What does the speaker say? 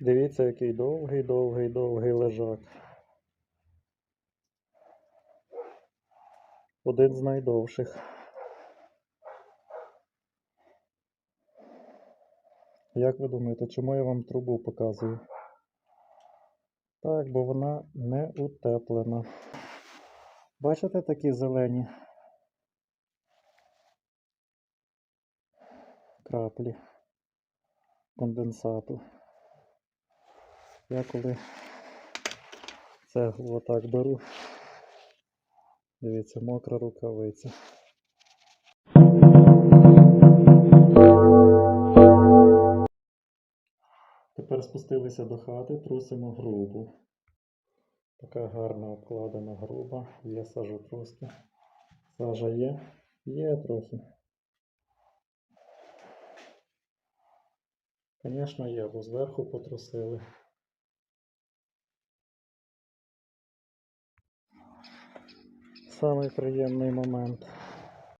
Дивіться, який довгий, довгий, довгий лежак. Один з найдовших. Як ви думаєте, чому я вам трубу показую? Так, бо вона не утеплена. Бачите такі зелені краплі конденсату. Я коли цеглу отак беру, дивіться, мокра рукавиця. Тепер спустилися до хати, трусимо грубу. Така гарна обкладена груба, є сажотруски. Сажа є? Є трохи. Звісно, є, бо зверху потрусили. Самий приємний момент.